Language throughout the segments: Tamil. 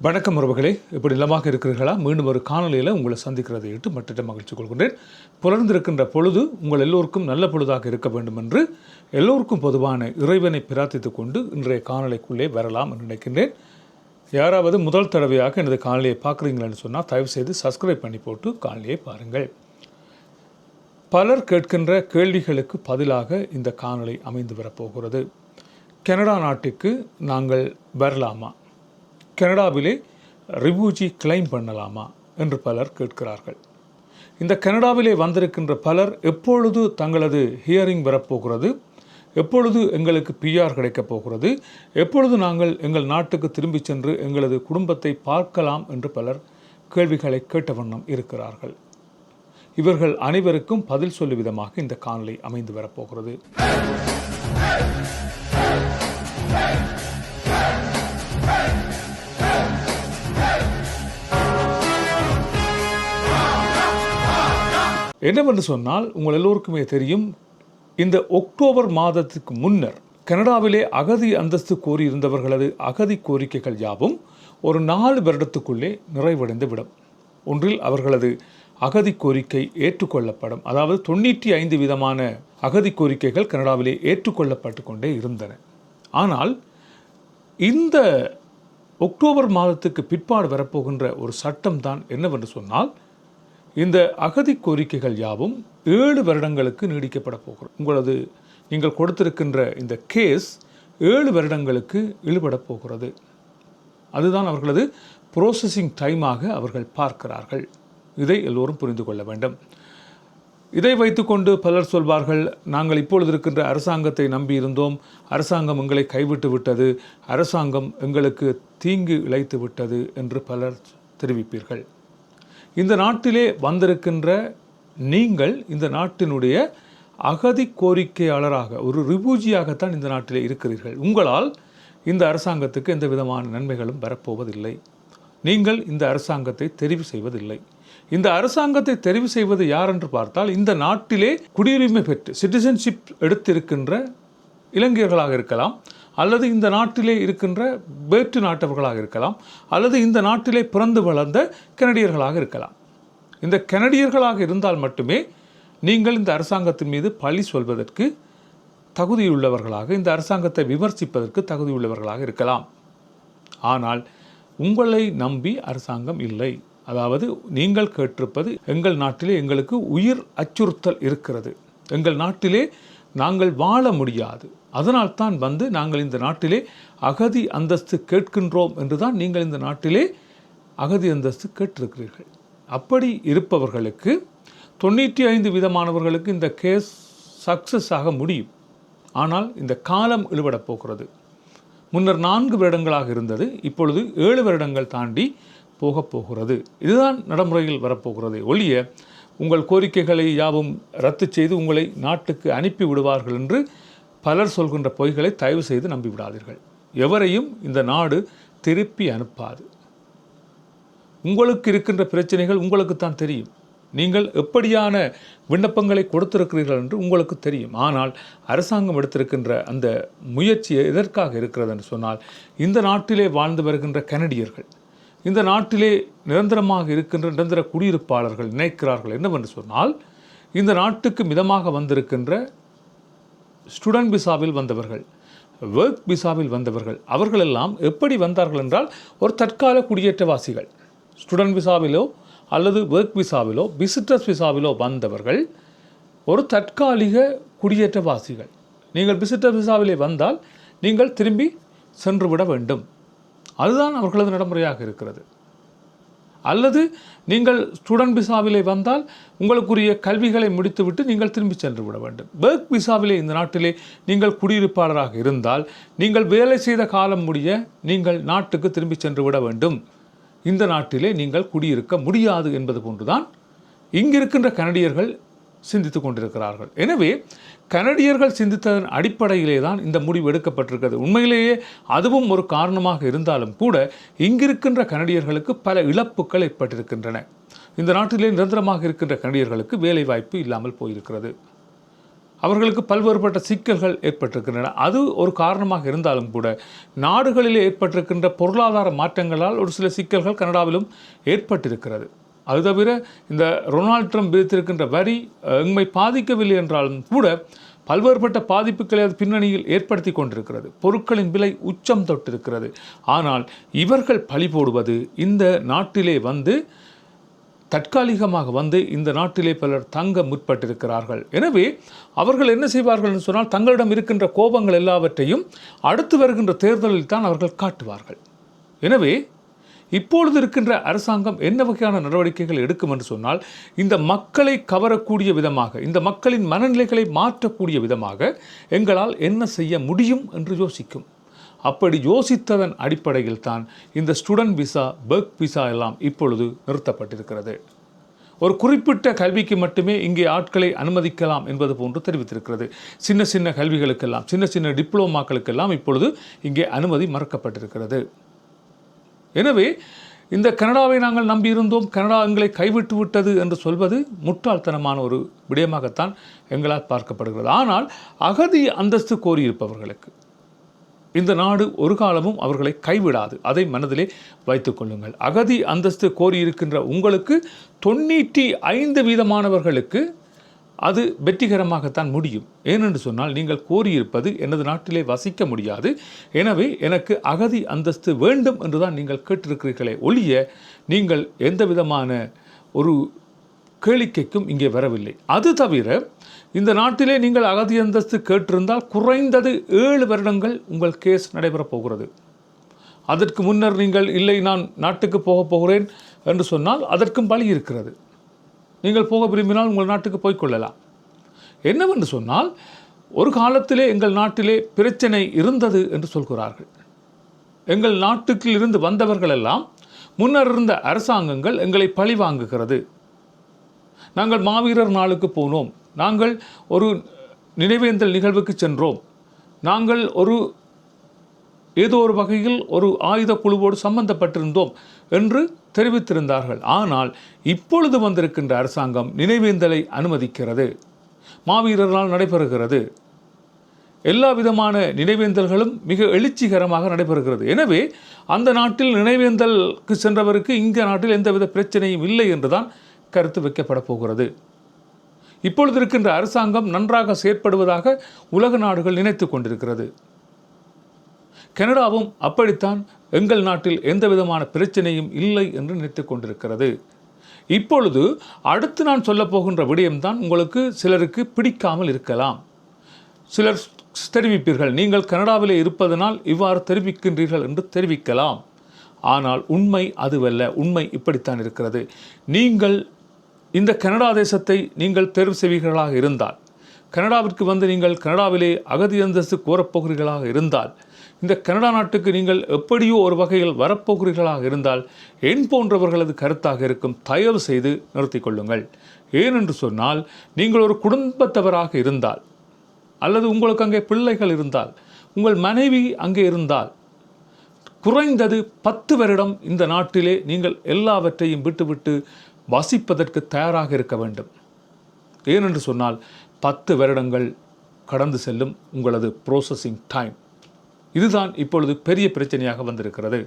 வணக்கம் உறவுகளே. இப்படி நிலமாக இருக்கிறீர்களா? மீண்டும் ஒரு காணொலியில் உங்களை சந்திக்கிறதை இட்டு மற்ற மகிழ்ச்சி கொள்கின்றேன். புலர்ந்திருக்கின்ற பொழுது உங்கள் எல்லோருக்கும் நல்ல பொழுதாக இருக்க வேண்டும் என்று எல்லோருக்கும் பொதுவான இறைவனை பிரார்த்தித்துக் கொண்டு இன்றைய காணொலிக்குள்ளே வரலாம் என்று நினைக்கின்றேன். யாராவது முதல் தடவையாக எனது காணொலியை பார்க்குறீங்களேன்னு சொன்னால் தயவு செய்து சப்ஸ்கிரைப் பண்ணி போட்டு காணொலியை பாருங்கள். பலர் கேட்கின்ற கேள்விகளுக்கு பதிலாக இந்த காணொலி அமைந்து வரப்போகிறது. கனடா நாட்டுக்கு நாங்கள் வரலாமா? கனடாவிலே ரிபூஜி கிளைம் பண்ணலாமா என்று பலர் கேட்கிறார்கள். இந்த கனடாவிலே வந்திருக்கின்ற பலர் எப்பொழுது தங்களது ஹியரிங் வரப்போகிறது? எப்பொழுது எங்களுக்கு பிஆர் கிடைக்கப் போகிறது? எப்பொழுது நாங்கள் எங்கள் நாட்டுக்கு திரும்பிச் சென்று எங்களது குடும்பத்தை பார்க்கலாம் என்று பலர் கேள்விகளை கேட்ட வண்ணம் இருக்கிறார்கள். இவர்கள் அனைவருக்கும் பதில் சொல்லும் விதமாக இந்த காணொலி அமைந்து வரப்போகிறது. என்னவென்று சொன்னால் உங்கள் எல்லோருக்குமே தெரியும் இந்த ஒக்டோபர் மாதத்துக்கு முன்னர் கனடாவிலே அகதி அந்தஸ்து கோரியிருந்தவர்களது அகதி கோரிக்கைகள் யாவும் ஒரு நாலு வருடத்துக்குள்ளே நிறைவடைந்து விடும் ஒன்றில் அவர்களது அகதி கோரிக்கை ஏற்றுக்கொள்ளப்படும். அதாவது தொண்ணூற்றி ஐந்து விதமான அகதி கோரிக்கைகள் கனடாவிலே ஏற்றுக்கொள்ளப்பட்டு கொண்டே இருந்தன. ஆனால் இந்த அக்டோபர் மாதத்துக்கு பிற்பாடு வரப்போகின்ற ஒரு சட்டம் தான் என்னவென்று சொன்னால் இந்த அகதி கோரிக்கைகள் யாவும் ஏழு வருடங்களுக்கு நீடிக்கப்பட போகிறது உங்களது நீங்கள் கொடுத்திருக்கின்ற இந்த கேஸ் ஏழு வருடங்களுக்கு இழுபட போகிறது. அதுதான் அவர்களது ப்ரோசஸிங் டைமாக அவர்கள் பார்க்கிறார்கள். இதை எல்லோரும் புரிந்து கொள்ள வேண்டும். இதை வைத்துக்கொண்டு பலர் சொல்வார்கள் நாங்கள் இப்பொழுது இருக்கின்ற அரசாங்கத்தை நம்பியிருந்தோம் அரசாங்கம் எங்களை கைவிட்டு விட்டது. அரசாங்கம் எங்களுக்கு தீங்கு இழைத்து விட்டது என்று பலர் தெரிவிப்பீர்கள். இந்த நாட்டிலே வந்திருக்கின்ற நீங்கள் இந்த நாட்டினுடைய அகதி கோரிக்கையாளராக ஒரு ரிபூஜியாகத்தான் இந்த நாட்டிலே இருக்கிறீர்கள். உங்களால் இந்த அரசாங்கத்துக்கு எந்த விதமான நன்மைகளும் வரப்போவதில்லை. நீங்கள் இந்த அரசாங்கத்தை தெரிவு செய்வதில்லை. இந்த அரசாங்கத்தை தெரிவு செய்வது யார் என்று பார்த்தால் இந்த நாட்டிலே குடியுரிமை பெற்று சிட்டிசன்ஷிப் எடுத்திருக்கின்ற இளைஞர்களாக இருக்கலாம் அல்லது இந்த நாட்டிலே இருக்கின்ற வேற்று நாட்டவர்களாக இருக்கலாம் அல்லது இந்த நாட்டிலே பிறந்து வளர்ந்த கனடியர்களாக இருக்கலாம். இந்த கனடியர்களாக இருந்தால் மட்டுமே நீங்கள் இந்த அரசாங்கத்தின் மீது பழி சொல்வதற்கு தகுதியுள்ளவர்களாக இந்த அரசாங்கத்தை விமர்சிப்பதற்கு தகுதியுள்ளவர்களாக இருக்கலாம். ஆனால் உங்களை நம்பி அரசாங்கம் இல்லை. அதாவது நீங்கள் கேட்டிருப்பது எங்கள் நாட்டிலே எங்களுக்கு உயிர் அச்சுறுத்தல் இருக்கிறது. எங்கள் நாட்டிலே நாங்கள் வாழ முடியாது. அதனால்தான் வந்து நாங்கள் இந்த நாட்டிலே அகதி அந்தஸ்து கேட்கின்றோம் என்றுதான் நீங்கள் இந்த நாட்டிலே அகதி அந்தஸ்து கேட்டிருக்கிறீர்கள். அப்படி இருப்பவர்களுக்கு தொண்ணூற்றி ஐந்து விதமானவர்களுக்கு இந்த கேஸ் சக்ஸஸ் ஆக முடியும். ஆனால் இந்த காலம் இழுபடப் போகிறது. முன்னர் நான்கு வருடங்களாக இருந்தது இப்பொழுது ஏழு வருடங்கள் தாண்டி போகப் போகிறது. இதுதான் நடைமுறையில் வரப்போகிறது ஒழிய உங்கள் கோரிக்கைகளை யாவும் ரத்து செய்து உங்களை நாட்டுக்கு அனுப்பி விடுவார்கள் என்று பலர் சொல்கின்ற பொய்களை தயவு செய்து நம்பிவிடாதீர்கள். எவரையும் இந்த நாடு திருப்பி அனுப்பாது. உங்களுக்கு இருக்கின்ற பிரச்சனைகள் உங்களுக்குத்தான் தெரியும். நீங்கள் எப்படியான விண்ணப்பங்களை கொடுத்திருக்கிறீர்கள் என்று உங்களுக்கு தெரியும். ஆனால் அரசாங்கம் எடுத்திருக்கின்ற அந்த முயற்சி எதற்காக இருக்கிறது என்று சொன்னால் இந்த நாட்டிலே வாழ்ந்து வருகின்ற கனடியர்கள். இந்த நாட்டிலே நிரந்தரமாக இருக்கின்ற நிரந்தர குடியிருப்பாளர்கள் நினைக்கிறார்கள் என்னவென்று சொன்னால் இந்த நாட்டுக்கு மிதமாக வந்திருக்கின்ற ஸ்டூடெண்ட் விசாவில் வந்தவர்கள் ஒர்க் விசாவில் வந்தவர்கள் அவர்களெல்லாம் எப்படி வந்தார்கள் என்றால் ஒரு தற்கால குடியேற்றவாசிகள் ஸ்டூடெண்ட் விசாவிலோ அல்லது ஒர்க் விசாவிலோ விசிட்டர்ஸ் விசாவிலோ வந்தவர்கள் ஒரு தற்காலிக குடியேற்றவாசிகள். நீங்கள் விசிட்டர் விசாவிலே வந்தால் நீங்கள் திரும்பி சென்று விட வேண்டும். அதுதான் அவர்களது நடைமுறையாக இருக்கிறது. அல்லது நீங்கள் ஸ்டூடெண்ட் விசாவிலே வந்தால் உங்களுக்குரிய கல்விகளை முடித்துவிட்டு நீங்கள் திரும்பி சென்று விட வேண்டும். பேர்க் விசாவிலே இந்த நாட்டிலே நீங்கள் குடியிருப்பாளராக இருந்தால் நீங்கள் வேலை செய்த காலம் முடிய நீங்கள் நாட்டுக்கு திரும்பி சென்று விட வேண்டும். இந்த நாட்டிலே நீங்கள் குடியிருக்க முடியாது என்பது போன்றுதான் இங்கிருக்கின்ற கனடியர்கள் சிந்தித்து கொண்டிருக்கிறார்கள். எனவே கனடியர்கள் சிந்தித்ததன் அடிப்படையிலே தான் இந்த முடிவு எடுக்கப்பட்டிருக்கிறது. உண்மையிலேயே அதுவும் ஒரு காரணமாக இருந்தாலும் கூட இங்கிருக்கின்ற கனடியர்களுக்கு பல இழப்புகள் ஏற்பட்டிருக்கின்றன. இந்த நாட்டிலே நிரந்தரமாக இருக்கின்ற கனடியர்களுக்கு வேலை வாய்ப்பு இல்லாமல் போயிருக்கிறது. அவர்களுக்கு பல்வேறுபட்ட சிக்கல்கள் ஏற்பட்டிருக்கின்றன. அது ஒரு காரணமாக இருந்தாலும் கூட நாடுகளிலே ஏற்பட்டிருக்கின்ற பொருளாதார மாற்றங்களால் ஒரு சில சிக்கல்கள் கனடாவிலும் ஏற்பட்டிருக்கிறது. அது தவிர இந்த ரொனால்ட் ட்ரம்ப் விதித்திருக்கின்ற வரி அஹ், எம்மை பாதிக்கவில்லை என்றாலும் கூட பல்வேறுபட்ட பாதிப்புகளை அது பின்னணியில் ஏற்படுத்தி கொண்டிருக்கிறது. பொருட்களின் விலை உச்சம் தொட்டிருக்கிறது. ஆனால் இவர்கள் பழி போடுவது இந்த நாட்டிலே வந்து தற்காலிகமாக வந்து இந்த நாட்டிலே பலர் தங்க முற்பட்டிருக்கிறார்கள். எனவே அவர்கள் என்ன செய்வார்கள் என்று சொன்னால் தங்களிடம் இருக்கின்ற கோபங்கள் எல்லாவற்றையும் அடுத்து வருகின்ற தேர்தலில் தான் அவர்கள் காட்டுவார்கள். எனவே இப்பொழுது இருக்கின்ற அரசாங்கம் என்ன வகையான நடவடிக்கைகள் எடுக்கும் என்று சொன்னால் இந்த மக்களை கவரக்கூடிய விதமாக இந்த மக்களின் மனநிலைகளை மாற்றக்கூடிய விதமாக எங்களால் என்ன செய்ய முடியும் என்று யோசிக்கும். அப்படி யோசித்ததன் அடிப்படையில் தான் இந்த ஸ்டூடெண்ட் விசா பெர்க் விசா எல்லாம் இப்பொழுது நிறுத்தப்பட்டிருக்கிறது. ஒரு குறிப்பிட்ட கல்விக்கு மட்டுமே இங்கே ஆட்களை அனுமதிக்கலாம் என்பது போன்று தெரிவித்திருக்கிறது. சின்ன சின்ன கல்விகளுக்கெல்லாம் சின்ன சின்ன டிப்ளோமாக்களுக்கெல்லாம் இப்பொழுது இங்கே அனுமதி மறுக்கப்பட்டிருக்கிறது. எனவே இந்த கனடாவை நாங்கள் நம்பியிருந்தோம். கனடா எங்களை கைவிட்டு விட்டது என்று சொல்வது முட்டாள்தனமான ஒரு விடயமாகத்தான் எங்களால் பார்க்கப்படுகிறது. ஆனால் அகதி அந்தஸ்து கோரியிருப்பவர்களுக்கு இந்த நாடு ஒரு காலமும் அவர்களை கைவிடாது. அதை மனதிலே வைத்துக் கொள்ளுங்கள். அகதி அந்தஸ்து கோரியிருக்கின்ற உங்களுக்கு தொண்ணூற்றி ஐந்து வீதமானவர்களுக்கு அது வெற்றிகரமாகத்தான் முடியும். ஏனென்று சொன்னால் நீங்கள் கோரியிருப்பது எனது நாட்டிலே வசிக்க முடியாது. எனவே எனக்கு அகதி அந்தஸ்து வேண்டும் என்றுதான் நீங்கள் கேட்டிருக்கிறீர்களே ஒழிய நீங்கள் எந்த விதமான ஒரு கேளிக்கைக்கும் இங்கே வரவில்லை. அது தவிர இந்த நாட்டிலே நீங்கள் அகதி அந்தஸ்து கேட்டிருந்தால் குறைந்தது ஏழு வருடங்கள் உங்கள் கேஸ் நடைபெறப் போகிறது. அதற்கு முன்னர் நீங்கள் இல்லை நான் நாட்டுக்கு போகப் போகிறேன் என்று சொன்னால் அதற்கும் பலி இருக்கிறது. நீங்கள் போக விரும்பினால் உங்கள் நாட்டுக்கு போய்க்கொள்ளலாம் என்னவென்று சொன்னால் ஒரு காலத்திலே எங்கள் நாட்டிலே பிரச்சனை இருந்தது என்று சொல்கிறார்கள். எங்கள் நாட்டுக்கில் இருந்து வந்தவர்கள் எல்லாம் முன்னர் இருந்த அரசாங்கங்கள் எங்களை பழி வாங்குகிறது. நாங்கள் மாவீரர் நாளுக்கு போனோம். நாங்கள் ஒரு நினைவேந்தல் நிகழ்வுக்கு சென்றோம். நாங்கள் ஒரு ஏதோ ஒரு வகையில் ஒரு ஆயுத குழுவோடு சம்பந்தப்பட்டிருந்தோம் என்று தெரிவித்திருந்தார்கள். ஆனால் இப்பொழுது வந்திருக்கின்ற அரசாங்கம் நினைவேந்தலை அனுமதிக்கிறது. மாவீரர்களால் நடைபெறுகிறது. எல்லா விதமான நினைவேந்தல்களும் மிக எழுச்சிகரமாக நடைபெறுகிறது. எனவே அந்த நாட்டில் நினைவேந்தலுக்கு சென்றவருக்கு இங்க நாட்டில் எந்தவித பிரச்சனையும் இல்லை என்றுதான் கருத்து வைக்கப்பட போகிறது. இப்பொழுது இருக்கின்ற அரசாங்கம் நன்றாக செயற்படுவதாக உலக நாடுகள் நினைத்து கொண்டிருக்கிறது. கனடாவும் அப்படித்தான் எங்கள் நாட்டில் எந்த விதமான பிரச்சனையும் இல்லை என்று நினைத்து கொண்டிருக்கிறது. இப்பொழுது அடுத்து நான் சொல்லப்போகின்ற விடயம்தான் உங்களுக்கு சிலருக்கு பிடிக்காமல் இருக்கலாம். சிலர் தெரிவிப்பீர்கள் நீங்கள் கனடாவிலே இருப்பதனால் இவ்வாறு தெரிவிக்கின்றீர்கள் என்று தெரிவிக்கலாம். ஆனால் உண்மை அதுவல்ல உண்மை இப்படித்தான் இருக்கிறது. நீங்கள் இந்த கனடா தேசத்தை நீங்கள் தேர்வு செய்வீர்களாக இருந்தால் கனடாவிற்கு வந்து நீங்கள் கனடாவிலே அகதி அந்தஸ்து கோரப்போகிறீர்களாக இருந்தால் இந்த கனடா நாட்டுக்கு நீங்கள் எப்படியோ ஒரு வகையில் வரப்போகிறீர்களாக இருந்தால் என் போன்றவர்களது கருத்தாக இருக்கும் தயவு செய்து நிறுத்தி கொள்ளுங்கள். ஏனென்று சொன்னால் நீங்கள் ஒரு குடும்பத்தவராக இருந்தால் அல்லது உங்களுக்கு அங்கே பிள்ளைகள் இருந்தால் உங்கள் மனைவி அங்கே இருந்தால் குறைந்தது பத்து வருடம் இந்த நாட்டிலே நீங்கள் எல்லாவற்றையும் விட்டுவிட்டு வசிப்பதற்கு தயாராக இருக்க வேண்டும். ஏனென்று சொன்னால் பத்து வருடங்கள் கடந்து செல்லும் உங்களது ப்ரோசஸிங் டைம் இதுதான் இப்பொழுது பெரிய பிரச்சனையாக வந்திருக்கிறது.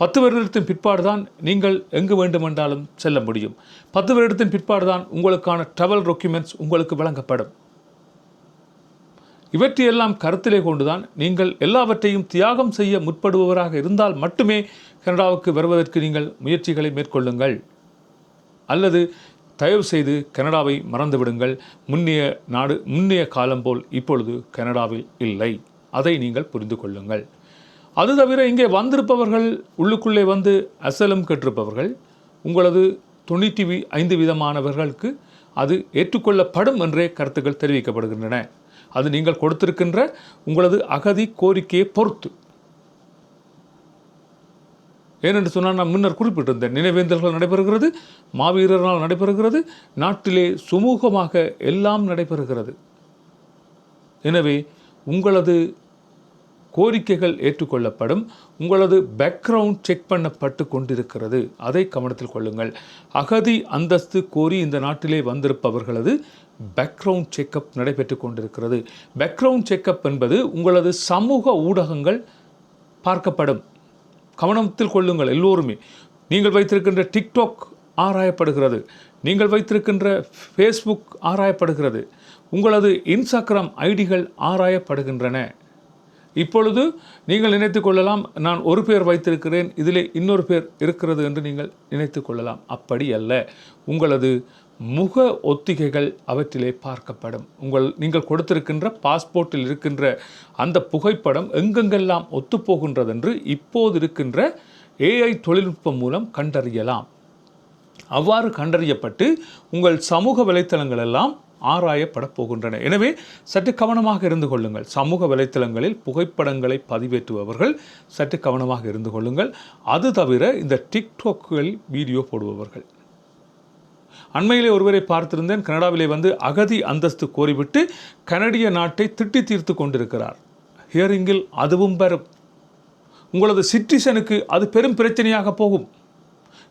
பத்து வருடத்தின் பிற்பாடு தான் நீங்கள் எங்கு வேண்டுமென்றாலும் செல்ல முடியும். பத்து வருடத்தின் பிற்பாடு தான் உங்களுக்கான ட்ராவல் டாக்குமெண்ட்ஸ் உங்களுக்கு வழங்கப்படும். இவற்றையெல்லாம் கருத்திலே கொண்டுதான் நீங்கள் எல்லாவற்றையும் தியாகம் செய்ய முற்படுபவராக இருந்தால் மட்டுமே கனடாவுக்கு வருவதற்கு நீங்கள் முயற்சிகளை மேற்கொள்ளுங்கள். அல்லது தயவு செய்து கனடாவை மறந்துவிடுங்கள். முன்னைய நாடு முன்னைய காலம் போல் இப்பொழுது கனடாவில் இல்லை. அதை நீங்கள் புரிந்து கொள்ளுங்கள். அது தவிர இங்கே வந்திருப்பவர்கள் உள்ளுக்குள்ளே வந்து அசலம் கற்றிருப்பவர்கள் உங்களது தொண்ணூற்றி ஐந்து விதமானவர்களுக்கு அது ஏற்றுக்கொள்ளப்படும் என்றே கருத்துக்கள் தெரிவிக்கப்படுகின்றன. அது நீங்கள் கொடுத்திருக்கின்ற உங்களது அகதி கோரிக்கையை பொறுத்து. ஏனென்று சொன்னால் நான் முன்னர் குறிப்பிட்டிருந்தேன் நினைவேந்தல்கள் நடைபெறுகிறது மாவீரர்களால் நடைபெறுகிறது நாட்டிலே சுமூகமாக எல்லாம் நடைபெறுகிறது. எனவே உங்களது கோரிக்கைகள் ஏற்றுக்கொள்ளப்படும். உங்களது பேக்ரவுண்ட் செக் பண்ணப்பட்டு கொண்டிருக்கிறது. அதை கவனத்தில் கொள்ளுங்கள். அகதி அந்தஸ்து கோரி இந்த நாட்டிலே வந்திருப்பவர்களது பேக்ரவுண்ட் செக்கப் நடைபெற்று கொண்டிருக்கிறது. பேக்ரவுண்ட் செக்கப் என்பது உங்களது சமூக ஊடகங்கள் பார்க்கப்படும். கவனத்தில் கொள்ளுங்கள் எல்லோருமே. நீங்கள் வைத்திருக்கின்ற டிக்டாக் ஆராயப்படுகிறது. நீங்கள் வைத்திருக்கின்ற ஃபேஸ்புக் ஆராயப்படுகிறது. உங்களது இன்ஸ்டாகிராம் ஐடிகள் ஆராயப்படுகின்றன. இப்பொழுது நீங்கள் நினைத்து கொள்ளலாம் நான் ஒரு பேர் வைத்திருக்கிறேன் இதிலே இன்னொரு பேர் இருக்கிறது என்று நீங்கள் நினைத்து கொள்ளலாம். அப்படி அல்ல. உங்களது முக ஒத்திகைகள் அவற்றிலே பார்க்கப்படும். உங்கள் நீங்கள் கொடுத்திருக்கின்ற பாஸ்போர்ட்டில் இருக்கின்ற அந்த புகைப்படம் எங்கெங்கெல்லாம் ஒத்துப்போகின்றதென்று இப்போது இருக்கின்ற ஏஐ தொழில்நுட்பம் மூலம் கண்டறியலாம். அவ்வாறு கண்டறியப்பட்டு உங்கள் சமூக வலைத்தளங்கள் ஆராயப்படப் போகின்றன. எனவே சற்று கவனமாக இருந்து கொள்ளுங்கள். சமூக வலைத்தளங்களில் புகைப்படங்களை பதிவேற்றுபவர்கள் சற்று கவனமாக இருந்து கொள்ளுங்கள். அது தவிர இந்த டிக்டாக்குகளில் வீடியோ போடுபவர்கள். அண்மையிலே ஒருவரை பார்த்திருந்தேன். கனடாவிலே வந்து அகதி அந்தஸ்து கோரிவிட்டு கனடிய நாட்டை திட்டி தீர்த்து கொண்டிருக்கிறார். ஹியரிங்கில் அதுவும் பெறும் உங்களது சிட்டிசனுக்கு அது பெரும் பிரச்சனையாக போகும்.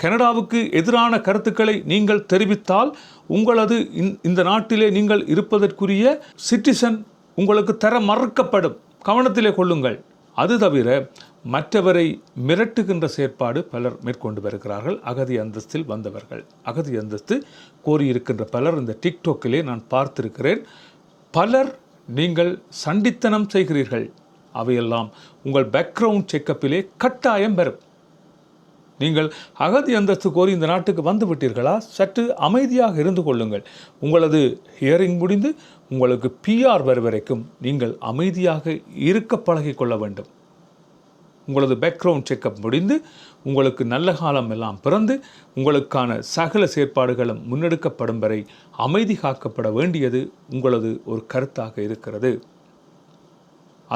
கனடாவுக்கு எதிரான கருத்துக்களை நீங்கள் தெரிவித்தால் உங்களது இந்த- இந்த நாட்டிலே நீங்கள் இருப்பதற்குரிய சிட்டிசன் உங்களுக்கு தர மறுக்கப்படும். கவனத்திலே கொள்ளுங்கள். அது தவிர மற்றவரை மிரட்டுகின்ற செயற்பாடு பலர் மேற்கொண்டு வருகிறார்கள். அகதி அந்தஸ்தில் வந்தவர்கள். அகதி அந்தஸ்து கோரியிருக்கின்ற பலர் இந்த டிக்டாக்கிலே நான் பார்த்திருக்கிறேன். பலர் நீங்கள் சண்டித்தனம் செய்கிறீர்கள். அவையெல்லாம் உங்கள் பேக்ரவுண்ட் செக்கப்பிலே கட்டாயம் பெறும் நீங்கள் அகதி அந்தஸ்து கோரி இந்த நாட்டுக்கு வந்து விட்டீர்களா சற்று அமைதியாக இருந்து கொள்ளுங்கள். உங்களது ஹியரிங் முடிந்து உங்களுக்கு பிஆர் வரும் வரைக்கும் நீங்கள் அமைதியாக இருக்க பழகி கொள்ள வேண்டும். உங்களது பேக்ரவுண்ட் செக்கப் முடிந்து உங்களுக்கு நல்ல காலம் எல்லாம் பிறந்து உங்களுக்கான சகல செயற்பாடுகளும் முன்னெடுக்கப்படும் வரை அமைதி காக்கப்பட வேண்டியது உங்களது ஒரு கருத்தாக இருக்கிறது.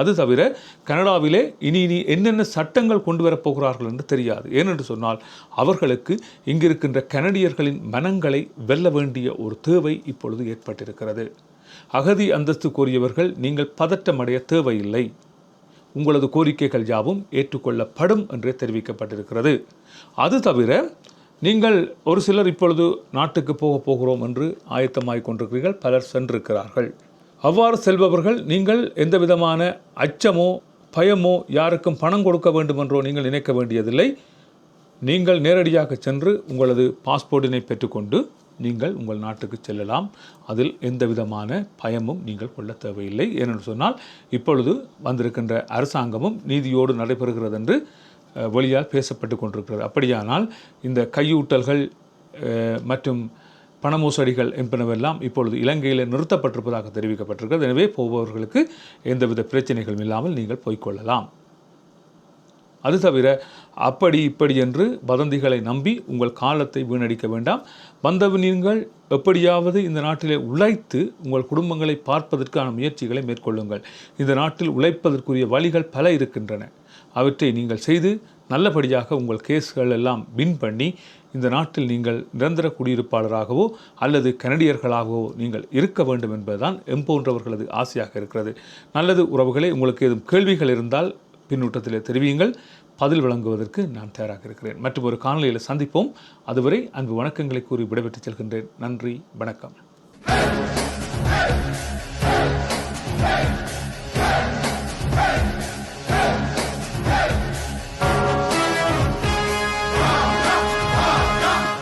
அது தவிர கனடாவிலே இனி இனி என்னென்ன சட்டங்கள் கொண்டு வரப்போகிறார்கள் என்று தெரியாது. ஏனென்று சொன்னால் அவர்களுக்கு இங்கிருக்கின்ற கனடியர்களின் மனங்களை வெல்ல வேண்டிய ஒரு தேவை இப்பொழுது ஏற்பட்டிருக்கிறது. அகதி அந்தஸ்து கோரியவர்கள் நீங்கள் பதட்டமடைய தேவையில்லை. உங்களது கோரிக்கைகள் யாவும் ஏற்றுக்கொள்ளப்படும் என்றே தெரிவிக்கப்பட்டிருக்கிறது. அது தவிர நீங்கள் ஒரு சிலர் இப்பொழுது நாட்டுக்கு போக போகிறோம் என்று ஆயத்தமாகிக் கொண்டிருக்கிறீர்கள். பலர் சென்றிருக்கிறார்கள். அவ்வாறு செல்பவர்கள் நீங்கள் எந்த விதமான அச்சமோ பயமோ யாருக்கும் பணம் கொடுக்க வேண்டும் என்றோ நீங்கள் நினைக்க வேண்டியதில்லை. நீங்கள் நேரடியாக சென்று உங்களது பாஸ்போர்ட்டினை பெற்றுக்கொண்டு நீங்கள் உங்கள் நாட்டுக்கு செல்லலாம். அதில் எந்த விதமான பயமும் நீங்கள் கொள்ள தேவையில்லை. ஏனென்று சொன்னால் இப்பொழுது வந்திருக்கின்ற அரசாங்கமும் நீதியோடு நடைபெறுகிறது என்று வெளியால் பேசப்பட்டு கொண்டிருக்கிறது. அப்படியானால் இந்த கையூட்டல்கள் மற்றும் பண மோசடிகள் என்பனவெல்லாம் இப்பொழுது இலங்கையில் நிறுத்தப்பட்டிருப்பதாக தெரிவிக்கப்பட்டிருக்கிறது. எனவே போபவர்களுக்கு எந்தவித பிரச்சனைகளும் இல்லாமல் நீங்கள் போய்க்கொள்ளலாம். அது தவிர அப்படி இப்படி என்று வதந்திகளை நம்பி உங்கள் காலத்தை வீணடிக்க வேண்டாம். வந்தவு நீங்கள் எப்படியாவது இந்த நாட்டிலே உழைத்து உங்கள் குடும்பங்களை பார்ப்பதற்கான முயற்சிகளை மேற்கொள்ளுங்கள். இந்த நாட்டில் உழைப்பதற்குரிய வழிகள் பல இருக்கின்றன. அவற்றை நீங்கள் செய்து நல்லபடியாக உங்கள் கேஸ்கள் எல்லாம் வின் பண்ணி இந்த நாட்டில் நீங்கள் நிரந்தர குடியிருப்பாளராகவோ அல்லது கனடியர்களாகவோ நீங்கள் இருக்க வேண்டும் என்பதுதான் எம்போன்றவர்களது ஆசையாக இருக்கிறது. நல்லது உறவுகளே உங்களுக்கு ஏதும் கேள்விகள் இருந்தால் பின்னூட்டத்தில் தெரிவியுங்கள். பதில் வழங்குவதற்கு நான் தயாராக இருக்கிறேன். மற்றும் ஒரு காணொலியில் சந்திப்போம். அதுவரை அன்பு வணக்கங்களை கூறி விடைபெற்றுச் செல்கின்றேன். நன்றி வணக்கம்.